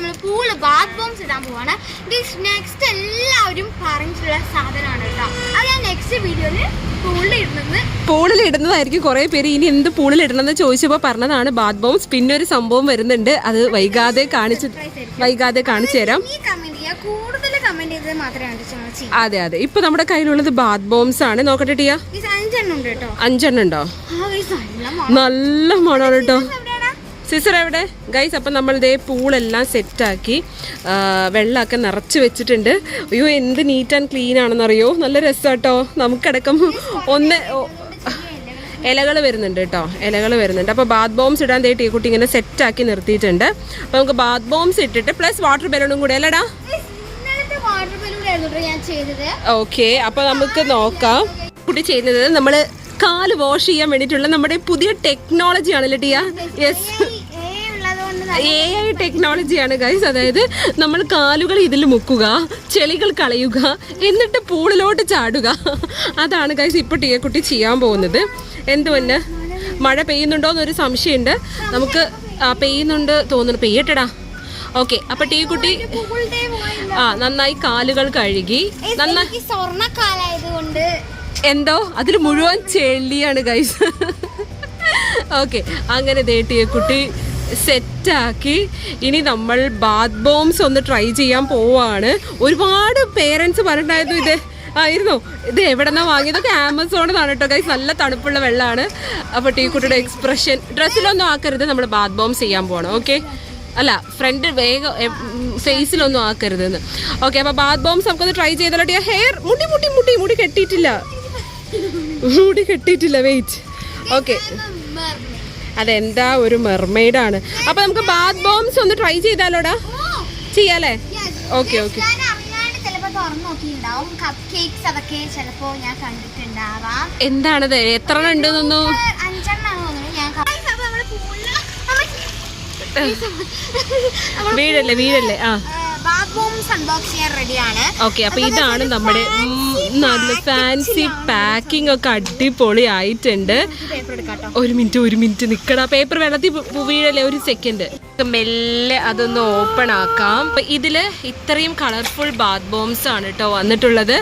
നമ്മൾ cool Baat bumps ഇടാൻ പോവാണ്. നെക്സ്റ്റ് എല്ലാവരും പറഞ്ഞിട്ടുള്ള സാധനമാണ് കേട്ടോ. അത് ഞാൻ നെക്സ്റ്റ് വീഡിയോയിൽ പൂളിൽ ഇടുന്നത്. പൂളിൽ ഇടുന്നതായിരിക്കും കുറെ പേര് ഇനി എന്ത് പൂളിൽ ഇടണമെന്ന് ചോദിച്ചപ്പോൾ പറഞ്ഞതാണ് ബാത്ത് ബോംസ് പിന്നെ ഒരു സംഭവം വരുന്നുണ്ട്. അത് വൈകാതെ കാണിച്ചു വൈകാതെ കാണിച്ചു തരാം. കൂടുതൽ കമന്റ് ചെയ്തത് മാത്രമേ അതെ അതെ. ഇപ്പൊ നമ്മുടെ കയ്യിലുള്ളത് ബാത്ത് ബോംസ് ആണ്. നോക്കട്ടെ ടിയാ. അഞ്ചെണ്ണം ഉണ്ട് അഞ്ചെണ്ണം ഉണ്ടോ. നല്ല മണമാണ് കേട്ടോ. സിസർ എവിടെ? ഗൈസ് അപ്പം നമ്മൾ ഇതേ പൂളെല്ലാം സെറ്റാക്കി വെള്ളമൊക്കെ നിറച്ച് വെച്ചിട്ടുണ്ട്. അയ്യോ എന്ത് നീറ്റ് ആൻഡ് ക്ലീൻ ആണെന്നറിയോ? നല്ല രസമാട്ടോ നമുക്കടക്കം ഒന്ന് ഇലകൾ വരുന്നുണ്ട് കേട്ടോ. ഇലകൾ വരുന്നുണ്ട്. അപ്പോൾ ബാത്ത് ബോംസ് ഇടാൻ തേട്ടി കുട്ടി ഇങ്ങനെ സെറ്റാക്കി നിർത്തിയിട്ടുണ്ട്. അപ്പോൾ നമുക്ക് ബാത്ത് ബോംസ് ഇട്ടിട്ട് പ്ലസ് വാട്ടർ ബലൂണും കൂടെ അല്ലടാ? ഓക്കെ അപ്പോൾ നമുക്ക് നോക്കാം. കുട്ടി ചെയ്യുന്നത് നമ്മൾ കാൽ വാഷ് ചെയ്യാൻ വേണ്ടിയിട്ടുള്ള നമ്മുടെ പുതിയ ടെക്നോളജി ആണല്ലേ ടിയ? യെസ് എ ഐ ടെക്നോളജിയാണ് ഗൈസ് അതായത് നമ്മൾ കാലുകൾ ഇതിൽ മുക്കുക ചെളികൾ കളയുക എന്നിട്ട് പൂളിലോട്ട് ചാടുക. അതാണ് ഗൈസ് ഇപ്പൊ ടീയക്കുട്ടി ചെയ്യാൻ പോകുന്നത്. എന്തുവന്നെ മഴ പെയ്യുന്നുണ്ടോ എന്നൊരു സംശയമുണ്ട്. നമുക്ക് പെയ്യുന്നുണ്ട് തോന്നുന്നു. പെയ്യട്ടടാ. ഓക്കെ അപ്പൊ ടീക്കുട്ടി. ആ നന്നായി കാലുകൾ കഴുകി നന്നായി സ്വർണക്കാലായതുകൊണ്ട്. എന്തോ? അതിൽ മുഴുവൻ ചെളിയാണ് ഗൈസ് ഓക്കെ അങ്ങനെ ദേട്ടിയെ കുട്ടി സെറ്റാക്കി. ഇനി നമ്മൾ ബാത്ത് ബോംസ് ഒന്ന് ട്രൈ ചെയ്യാൻ പോവാണ് ഒരുപാട് പേരൻസ് പറഞ്ഞിട്ടായിരുന്നു ഇത്. ആയിരുന്നു. ഇത് എവിടെന്നാ വാങ്ങിയതൊക്കെ ആമസോണിന്നാണ് കേട്ടോ ഗൈസ് നല്ല തണുപ്പുള്ള വെള്ളമാണ്. അപ്പോൾ ടീ കുട്ടിയുടെ എക്സ്പ്രഷൻ ഡ്രസ്സിലൊന്നും ആക്കരുത് നമ്മൾ ബാത്ത് ബോംസ് ചെയ്യാൻ പോകണം ഓക്കെ അല്ല ഫ്രണ്ട് വേഗം ഫേസിലൊന്നും ആക്കരുത് ഓക്കെ അപ്പോൾ ബാത്ത് ബോംസ് നമുക്കൊന്ന് ട്രൈ ചെയ്താലോ? ഹെയർ മുടി മുടി മുടി മുടി കെട്ടിയിട്ടില്ല. മുടി കെട്ടിയിട്ടില്ല വെയിറ്റ് ഓക്കെ അതെന്താ ഒരു മെർമെയ്ഡാണ് അപ്പൊ നമുക്ക് ബാത്ത് ബോംസ് ഒന്ന് ട്രൈ ചെയ്താലോടാ? ചെയ്യാലേ ഓക്കെ ഓക്കെ എന്താണത്? എത്ര ഉണ്ട് വീടല്ലേ വീടല്ലേ? ആ ബാത്ത് ബോംസ് അൺബോക്സ് ചെയ്യാൻ റെഡിയാണ് ഓക്കെ അപ്പൊ ഇതാണ് നമ്മുടെ നല്ല ഫാൻസി പാക്കിംഗ് ഒക്കെ അടിപൊളി ആയിട്ടുണ്ട് ഒരു മിനിറ്റ് ഒരു മിനിറ്റ് നിക്കടാ. പേപ്പർ വെള്ളത്തിൽ വീഴല്ലേ ഒരു സെക്കൻഡ് മെല്ലെ അതൊന്ന് ഓപ്പൺ ആക്കാം. അപ്പൊ ഇതിൽ ഇത്രയും കളർഫുൾ ബാത്ത് ബോംസ് ആണ് കേട്ടോ വന്നിട്ടുള്ളത്.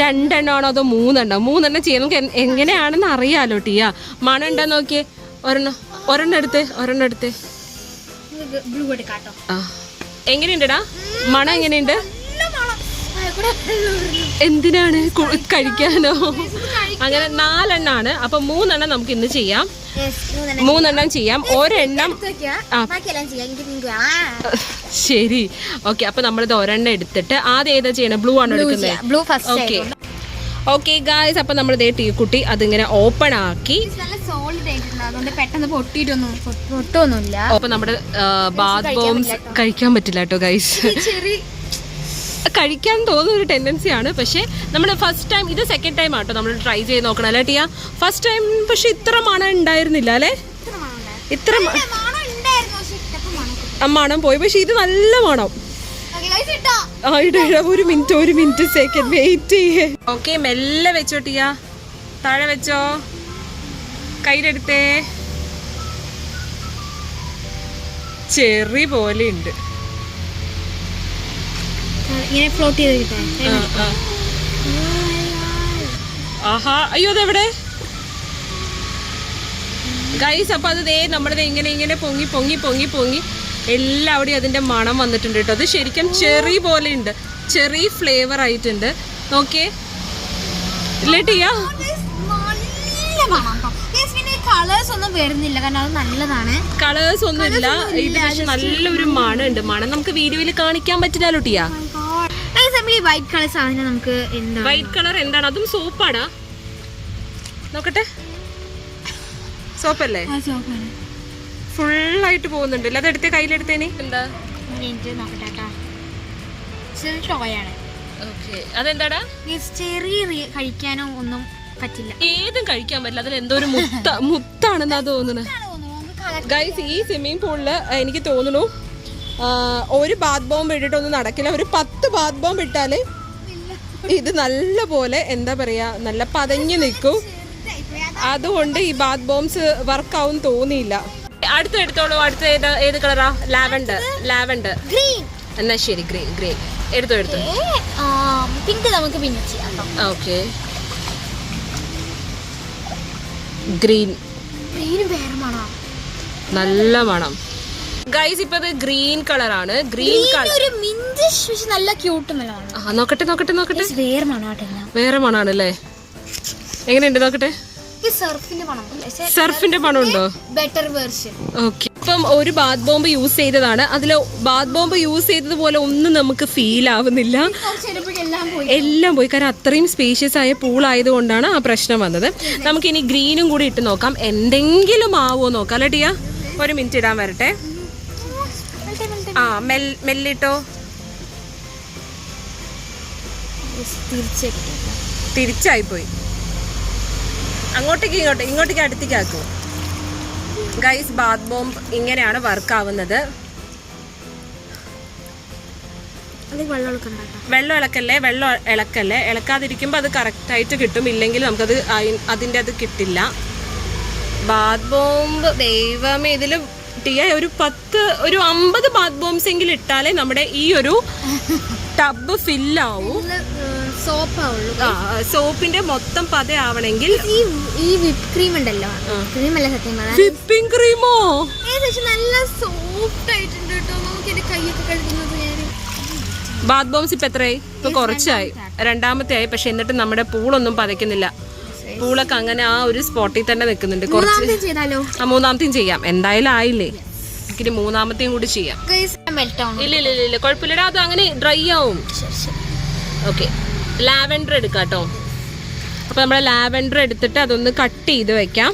രണ്ടെണ്ണമാണോ അതോ മൂന്നെണ്ണം? മൂന്നെണ്ണം ചെയ്യാം. നമുക്ക് എങ്ങനെയാണെന്ന് അറിയാലോ ടിയ. മണം ഉണ്ടോ നോക്കിയേ. ഒരെണ്ണം ഒരെണ്ണം എടുത്തേ ഒരെണ്ണം എടുത്തേ. നമുക്ക് ബ്ലൂ എടുക്കാട്ടോ. ആ. എങ്ങനെയുണ്ടടാ? മണം എങ്ങനെയുണ്ട്. എന്തിനാണ് കഴിക്കാനോ? അങ്ങനെ നാലെണ്ണാണ്. അപ്പൊ മൂന്നെണ്ണം നമുക്ക് ഇന്ന് ചെയ്യാം. മൂന്നെണ്ണം. ചെയ്യാം. ഒരെണ്ണം. ശരി. ഓക്കെ അപ്പൊ നമ്മളിത് ഒരെണ്ണം എടുത്തിട്ട് ആദ്യം ഏതാ ചെയ്യണം? ബ്ലൂ ആണ് എടുക്കുന്നത് ഓക്കെ. ഓക്കെ ഗായ്സ് അപ്പൊ നമ്മളിതേ ടീ കുട്ടി അതിങ്ങനെ ഓപ്പൺ ആക്കി. അതുകൊണ്ട് പെട്ടെന്ന് പൊട്ടിയിട്ടൊന്നും അപ്പൊ നമ്മുടെ ബാത്ത് ബോംസ് കഴിക്കാൻ പറ്റില്ല കേട്ടോ. ഗൈസ് കഴിക്കാൻ തോന്നുന്ന ഒരു ടെൻഡൻസി ആണ്. പക്ഷേ നമ്മൾ ഫസ്റ്റ് ടൈം ഇത് സെക്കൻഡ് ടൈം ആട്ടോ നമ്മൾ ട്രൈ ചെയ്ത് നോക്കണം അല്ലേ ടിയ? ഫസ്റ്റ് ടൈം പക്ഷെ ഇത്ര മണം ഉണ്ടായിരുന്നില്ല അല്ലേ? ഇത്ര മണം പോയി. പക്ഷെ ഇത് നല്ല മണം. ഒരു മിനിറ്റ് ഒരു മിനിറ്റ് സെക്കൻഡ് വെയിറ്റ് ചെയ്യേ. ഓക്കെ മെല്ലെ വെച്ചോ ടിയ. താഴെ വെച്ചോ. കയ്യിലെടുത്തേ. ചെറി പോലെ ഉണ്ട് ഇങ്ങനെ ഫ്ലോട്ട് ചെയ്ത് കിട്ടാൻ ആഹാ അയ്യോ അതെവിടെ? ഗൈസ് അപ്പൊ അത് ദേ നമ്മുടെ ഇങ്ങനെ ഇങ്ങനെ പൊങ്ങി പൊങ്ങി പൊങ്ങി പൊങ്ങി എല്ലാവിടെയും അതിന്റെ മണം വന്നിട്ടുണ്ട് കേട്ടോ. അത് ശരിക്കും ചെറി പോലെ ഉണ്ട് ചെറി ഫ്ലേവർ ആയിട്ടുണ്ട്. നോക്കിയേ. ഇല്ലേ ടിയ നല്ല മണം ട്ടോ. Guys, പിന്നെ കളേഴ്സ് ഒന്നും വരുന്നില്ല. കാരണം അത് നല്ലതാണ്. കളേഴ്സ് ഒന്നും ഇല്ല. ഇത് പക്ഷെ നല്ലൊരു മണം ഉണ്ട് മണം നമുക്ക് വീഡിയോയിൽ കാണിക്കാൻ പറ്റില്ലല്ലോ ടിയാ ഈ വൈറ്റ് കളർ സാധനം നമുക്ക് എന്താണ്? വൈറ്റ് കളർ എന്താണ്? അതും സോപ്പാടാ. നോക്കട്ടെ. സോപ്പല്ലേ? ഫുള്ളായിട്ട് പോകുന്നുണ്ട്. അല്ലാതെ എടുത്തേ കയ്യിലെടുത്തേനെ. എന്താ? നോക്കട്ടെ ടോയാണ് അതെന്താടാ? ചെറിയ കഴിക്കാനോ ഒന്നും പറ്റില്ല. ഏതും കഴിക്കാൻ പറ്റില്ല. അതിൽ എന്തോ ഒരു മുത്ത മുത്താണെന്നാ തോന്നുന്നത് ഗൈസ് ഈ സ്വിമ്മിംഗ് പൂളിൽ എനിക്ക് തോന്നുന്നു ഒരു ബാത്ത് ബോംബ് ഇട്ടിട്ടൊന്നും നടക്കില്ല. ഒരു പത്ത് ബാത്ത് ബോംബ് ഇട്ടാൽ ഇത് നല്ല പോലെ എന്താ പറയാ നല്ല പതഞ്ഞു നിൽക്കും. അതുകൊണ്ട് ഈ ബാത്ത് ബോംബ്സ് വർക്കാവും തോന്നിയില്ല. അടുത്ത എടുത്തോളൂ. അടുത്ത ഏത് ഏത് കളറാ ലാവൻഡർ ലാവൻഡർ ഗ്രീൻ എന്നാ ശരി ഗ്രീൻ ഗ്രീൻ എടുത്തോ എടുത്തോ. പിങ്ക് നമുക്ക് പിന്നെ ചെയ്യാം ഓക്കെ ഗ്രീൻ നല്ല മണം. ഗൈസ് ഇപ്പൊ ഇത് ഗ്രീൻ കളറാണ് ഗ്രീൻ കളർ നല്ല ക്യൂട്ട് നോക്കട്ടെ നോക്കട്ടെ നോക്കട്ടെ. വേറെ മണാട്ടില്ല വേറെ മണാണ് അല്ലേ? എങ്ങനെയുണ്ട് നോക്കട്ടെ? ഈ സർഫിന്റെ മണം സർഫിന്റെ മണം ഉണ്ടോ ബെറ്റർ വേർഷൻ ഓക്കെ ഇപ്പം ഒരു ബാത്ത് ബോംബ് യൂസ് ചെയ്തതാണ്. അതിൽ ബാത്ത് ബോംബ് യൂസ് ചെയ്തതുപോലെ ഒന്നും നമുക്ക് ഫീൽ ആവുന്നില്ല. എല്ലാം പോയി. പോയി. കാരണം അത്രയും സ്പേഷ്യസ് ആയ പൂൾ ആയതുകൊണ്ടാണ് ആ പ്രശ്നം വന്നത്. നമുക്കിനി ഗ്രീനും കൂടി ഇട്ട് നോക്കാം. എന്തെങ്കിലും ആവുമോ നോക്കാം. അല്ലേ ടിയ? ഒരു മിനിറ്റ് ഇടാൻ വരട്ടെ. ആ മെൽ മെല്ലിട്ടോ? തിരിച്ചായി തിരിച്ചായിപ്പോയി. അങ്ങോട്ടേക്ക് ഇങ്ങോട്ടേക്ക് ഇങ്ങോട്ടേക്ക് അടുത്തേക്ക് ആക്കൂ. ഗൈസ് ബാത്ത് ബോംബ് ഇങ്ങനെയാണ് വർക്കാവുന്നത് വെള്ളം ഇളക്കല്ലേ? വെള്ളം ഇളക്കല്ലേ? ഇളക്കാതിരിക്കുമ്പോൾ അത് കറക്റ്റായിട്ട് കിട്ടും. ഇല്ലെങ്കിൽ നമുക്കത് അതിന്റെ അത് കിട്ടില്ല. ബാത്ത് ബോംബ് ദൈവമേ ഇതിൽ ടിയ ഒരു പത്ത് ഒരു അമ്പത് ബാത്ത് ബോംബ്സ് എങ്കിലും ഇട്ടാലേ നമ്മുടെ ഈ ഒരു ടബ് ഫില്ലാവും സോപ്പിന്റെ മൊത്തം പത ആവണമെങ്കിൽ ഈ വിപ്പ് ക്രീം ഉണ്ടല്ലോ. ക്രീം അല്ല സത്യം വിപ്പിംഗ് ക്രീമോ? നല്ല സോഫ്റ്റ് ആയിട്ടുണ്ട് കേട്ടോ. നമുക്ക് എന്റെ കൈയൊക്കെ കഴുകുന്നത് ഞാൻ ബാത്ത് ബോംസ് ഇപ്പൊ എത്രയായി? ഇപ്പൊ കുറച്ചായി. രണ്ടാമത്തെ ആയി. പക്ഷെ എന്നിട്ട് നമ്മുടെ പൂളൊന്നും പതയ്ക്കുന്നില്ല. പൂളൊക്കെ അങ്ങനെ ആ ഒരു സ്പോട്ടിൽ തന്നെ നിൽക്കുന്നുണ്ട്. കുറച്ച് ആ മൂന്നാമത്തെയും ചെയ്യാം. എന്തായാലും ആയില്ലേ? ഇനി മൂന്നാമത്തെയും കൂടി ചെയ്യാം. ഇല്ല ഇല്ല ഇല്ല കുഴപ്പമില്ല കുഴപ്പമില്ലടാ. അത് അങ്ങനെ ഡ്രൈ ആവും. ഓക്കെ ലാവൻഡർ എടുക്കാം കേട്ടോ. അപ്പോൾ നമ്മൾ ലാവൻഡർ എടുത്തിട്ട് അതൊന്ന് കട്ട് ചെയ്ത് വെക്കാം.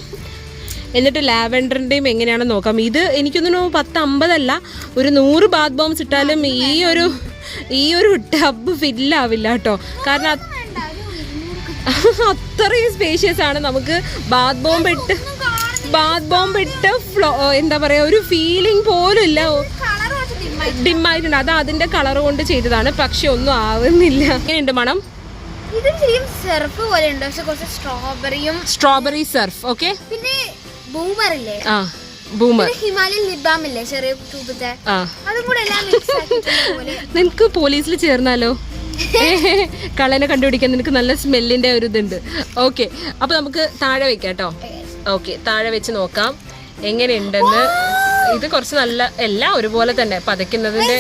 എന്നിട്ട് ലാവൻഡറിന്റെയും എങ്ങനെയാണെന്ന് നോക്കാം. ഇത് എനിക്കൊന്നും പത്ത് അമ്പതല്ല ഒരു നൂറ് ബാത്ത് ബോംബ്സ് ഇട്ടാലും ഈ ഒരു ഈ ഒരു ടബ് ഫില്ലാവില്ല കേട്ടോ. കാരണം അത് അത്രയും സ്പേഷ്യസ് ആണ് നമുക്ക് ബാത്ത് ബോംബ് ഇട്ട് ബാത്ത് ബോംബ് ഇട്ട് ഫ്ലോ എന്താ പറയുക ഒരു ഫീലിംഗ് പോലും ഇല്ല കളർ ഡിം ആയിട്ടുണ്ട് അത് അതിന്റെ കളർ കൊണ്ട് ചെയ്തതാണ്. പക്ഷെ ഒന്നും ആവുന്നില്ല. എങ്ങനെയുണ്ട് മണം? ഇത് ശരിക്കും സെർഫ് പോലെ ഉണ്ട് പക്ഷെ കുറച്ച് സ്ട്രോബെറിയും സ്ട്രോബെറി സർഫ് ഓക്കെ പിന്നെ ബൂമർ ഇല്ലേ ആ ബൂമർ ഹിമാലയൻ ലിബാം ഇല്ലേ ചെറിയ ആ. അതും കൂടെ എല്ലാം മിക്സ് ആക്കിയിട്ടുള്ള നിനക്ക് പോലീസിൽ ചേർന്നാലോ? കള്ളനെ കണ്ടുപിടിക്കാൻ നിനക്ക് നല്ല സ്മെല്ലിന്റെ ഒരു ഇതുണ്ട്. ഓക്കെ അപ്പൊ നമുക്ക് താഴെ വെക്കാം കേട്ടോ. ഓക്കെ താഴെ വെച്ച് നോക്കാം. എങ്ങനെയുണ്ടെന്ന്. ഇത് കുറച്ച് നല്ല എല്ലാം ഒരുപോലെ തന്നെ പതയ്ക്കുന്നതിന്റെ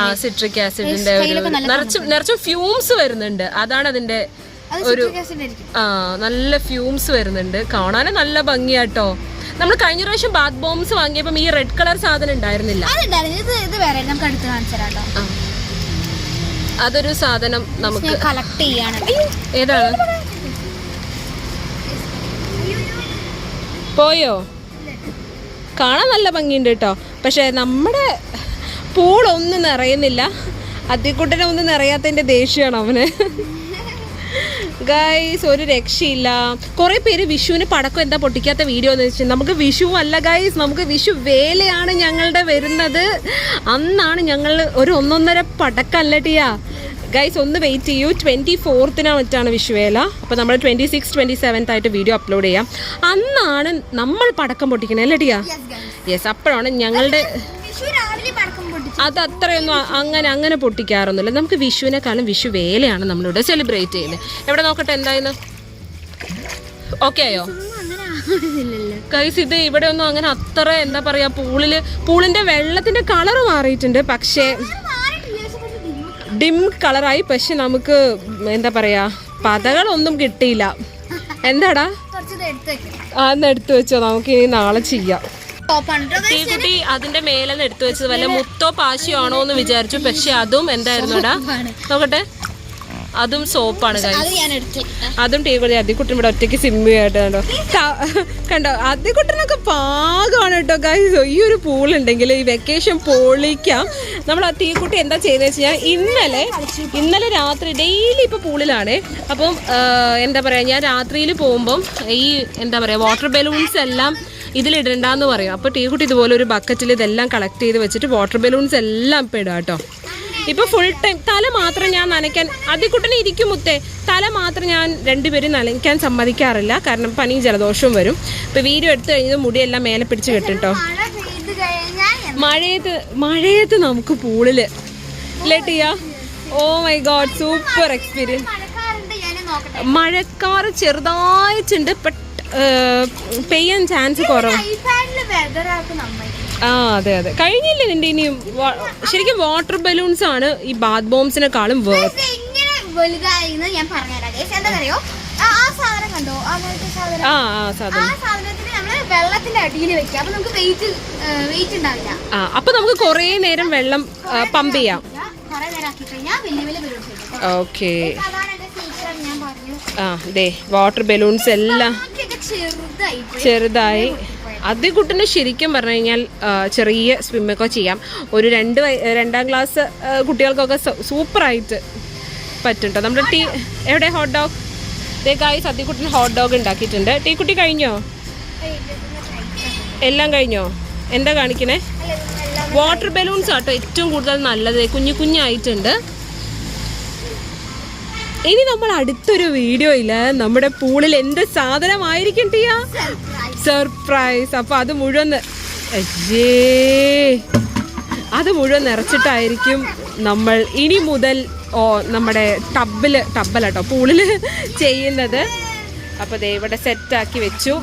ആ സിട്രിക് ആസിഡിന്റെ നിറച്ചും നിറച്ചും ഫ്യൂംസ് വരുന്നുണ്ട്. അതാണ് അതിന്റെ ഒരു ആ നല്ല ഫ്യൂംസ് വരുന്നുണ്ട്. കാണാനും നല്ല ഭംഗിയാട്ടോ. നമ്മൾ കഴിഞ്ഞ പ്രാവശ്യം ബാത്ത് ബോംസ് വാങ്ങിയപ്പോൾ ഈ റെഡ് കളർ സാധനം ഉണ്ടായിരുന്നില്ല. അതൊരു സാധനം നമുക്ക് കളക്ട് ചെയ്യാണ്. ഏതാണ്? പോയോ? കാണാൻ നല്ല ഭംഗിയുണ്ട് കേട്ടോ. പക്ഷേ നമ്മുടെ പൂളൊന്നും നിറയുന്നില്ല. അതിക്കുട്ടനെ ഒന്നും നിറയാത്തതിന്റെ ദേഷ്യമാണ് അവന്. ഗൈസ് ഒരു രക്ഷയില്ല. കുറേ പേര് വിഷുവിന് പടക്കം എന്താ പൊട്ടിക്കാത്ത വീഡിയോ എന്ന് വെച്ചാൽ നമുക്ക് വിഷു അല്ല ഗൈസ് നമുക്ക് വിഷു വേലയാണ് ഞങ്ങളുടെ വരുന്നത്. അന്നാണ് ഞങ്ങൾ ഒരു ഒന്നൊന്നര പടക്കം അല്ലട്ടിയാ ടിയാ? ഗൈസ് ഒന്ന് വെയിറ്റ് ചെയ്യൂ. ട്വന്റി ഫോർത്തിനാണ് മറ്റാണ് വിഷുവേല. അപ്പോൾ നമ്മൾ ട്വന്റി സിക്സ് ട്വന്റി സെവൻത്ത് ആയിട്ട് വീഡിയോ അപ്ലോഡ് ചെയ്യാം. അന്നാണ് നമ്മൾ പടക്കം പൊട്ടിക്കണേ അല്ലേ ടിയാ? യെസ് അപ്പോഴാണ് ഞങ്ങളുടെ അത് അത്രയൊന്നും അങ്ങനെ അങ്ങനെ പൊട്ടിക്കാറൊന്നുമില്ല. നമുക്ക് വിഷുവിനെക്കാളും വിഷു വേലയാണ് നമ്മളിവിടെ സെലിബ്രേറ്റ് ചെയ്യുന്നത്. എവിടെ നോക്കട്ടെ എന്തായിരുന്നു ഓക്കെ ആയോ? കൈസ് ഇത് ഇവിടെ ഒന്നും അങ്ങനെ അത്ര എന്താ പറയാ പൂളിൽ പൂളിന്റെ വെള്ളത്തിന്റെ കളർ മാറിയിട്ടുണ്ട്. പക്ഷേ ഡിം കളറായി പക്ഷെ നമുക്ക് എന്താ പറയാ പതകളൊന്നും കിട്ടിയില്ല. എന്താടാ? ആ ഒന്ന് എടുത്തു വെച്ചോ. നമുക്ക് ഇനി നാളെ ചെയ്യാം. കുട്ടി അതിന്റെ മേലെന്ന് എടുത്തു വെച്ചത് വല്ല മുത്തോ പാശിയോ ആണോ എന്ന് വിചാരിച്ചു. പക്ഷെ അതും എന്തായിരുന്നു നോക്കട്ടെ. അതും സോപ്പാണ് അത് ടേബിളിൽ കൂടി അതിക്കുട്ടൻ ഇവിടെ ഒറ്റയ്ക്ക് സിമ്മി ആയിട്ട് കണ്ടോ കണ്ടോ? അതിക്കുട്ടനൊക്കെ പാകമാണ് കേട്ടോ ഗൈസ് ഈ ഒരു പൂൾ ഉണ്ടെങ്കിൽ ഈ വെക്കേഷൻ പൊളിക്കാം. നമ്മൾ ആ തീക്കുട്ടി എന്താ ചെയ്തെന്ന് വെച്ചാൽ ഇന്നലെ ഇന്നലെ രാത്രി ഡെയിലി ഇപ്പോൾ പൂളിലാണ് അപ്പം എന്താ പറയുക ഞാൻ രാത്രിയിൽ പോകുമ്പം ഈ എന്താ പറയുക വാട്ടർ ബലൂൺസ് എല്ലാം ഇതിലിടണ്ടെന്ന് പറയും. അപ്പോൾ കുട്ടി ഇതുപോലെ ഒരു ബക്കറ്റിൽ ഇതെല്ലാം കളക്ട് ചെയ്ത് വെച്ചിട്ട് വാട്ടർ ബലൂൺസ് എല്ലാം ഇപ്പം ഇടാം കേട്ടോ. ഇപ്പൊ ഫുൾ ടൈം തല മാത്രം ഞാൻ നനയ്ക്കാൻ അതിക്കുട്ടനെ ഇരിക്കും മുത്തേ തല മാത്രം ഞാൻ രണ്ടുപേരും നനയ്ക്കാൻ സമ്മതിക്കാറില്ല. കാരണം പനി ജലദോഷവും വരും. ഇപ്പൊ വീഡിയോ എടുത്തു കഴിഞ്ഞത് മുടിയെല്ലാം മേലെ പിടിച്ച് കെട്ടിട്ടോ. മഴയത്ത് മഴയത്ത് നമുക്ക് പൂളിൽ. ഇല്ലേ Tiya? Oh my god super experience മഴക്കാർ ചെറുതായിട്ടുണ്ട് പെട്ട് പെയ്യാൻ ചാൻസ് കുറവ്. നമ്മൾ ആ അതെ അതെ. കഴിഞ്ഞില്ലേ നിന്റെ ഇനി ശരിക്കും വാട്ടർ ബലൂൺസ് ആണ് ഈ ബാത്ത് ബോംസിനെക്കാളും വേർത്ത് ഞാൻ പറഞ്ഞുതരാം. ഗൈസ് എന്താണെന്നറിയോ ആ സാധനം കണ്ടോ? ആ പോലത്തെ സാധനം. ആ ആ ആ സാധനം സാധനത്തിന് നമ്മൾ വെള്ളത്തിന്റെ അടിയിൽ വെക്കുക. അപ്പൊ നമുക്ക് വെയിറ്റ് വെയിറ്റ് ഉണ്ടാവില്ല. ആ അപ്പൊ നമുക്ക് കുറേ നേരം വെള്ളം പമ്പ് ചെയ്യാം. കുറെ നേരം ആക്കി കഴിഞ്ഞാൽ വലിയ വലിയ ബലൂൺസ് കിട്ടും. ഓക്കെ. ആ ദേ വാട്ടർ ബലൂൺസ് എല്ലാം ചെറുതായി പോയി. ചെറുതായി അതേ കുട്ടിന് ശരിക്കും പറഞ്ഞു കഴിഞ്ഞാൽ ചെറിയ സ്വിമ്മൊക്കെ ചെയ്യാം. ഒരു രണ്ട് രണ്ടാം ക്ലാസ് കുട്ടികൾക്കൊക്കെ സൂപ്പറായിട്ട് പറ്റും കേട്ടോ നമ്മുടെ ടീ എവിടെ ഹോട്ട് ഡോഗ് ഇതേക്കായി സദ്യക്കുട്ടിന് സത്യക്കുട്ടിന് ഹോട്ട് ഡോഗ് ഉണ്ടാക്കിയിട്ടുണ്ട്. ടീ കുട്ടി കഴിഞ്ഞോ. എല്ലാം കഴിഞ്ഞോ? എന്താ കാണിക്കണേ? വാട്ടർ ബലൂൺസ് ആട്ടോ ഏറ്റവും കൂടുതൽ നല്ലത്. കുഞ്ഞു കുഞ്ഞായിട്ടുണ്ട്. ഇനി നമ്മൾ അടുത്തൊരു വീഡിയോയിൽ നമ്മുടെ പൂളിൽ എന്ത് സാധനമായിരിക്കും ടിയ. സർപ്രൈസ് അപ്പൊ അത് മുഴുവൻ അയ്യേ. അത് മുഴുവൻ നിറച്ചിട്ടായിരിക്കും നമ്മൾ ഇനി മുതൽ ഓ നമ്മുടെ ടബിൽ ടബലാട്ടോ പൂളിൽ ചെയ്യുന്നത്. അപ്പൊ ദേ ഇവിടെ സെറ്റാക്കി വെച്ചു.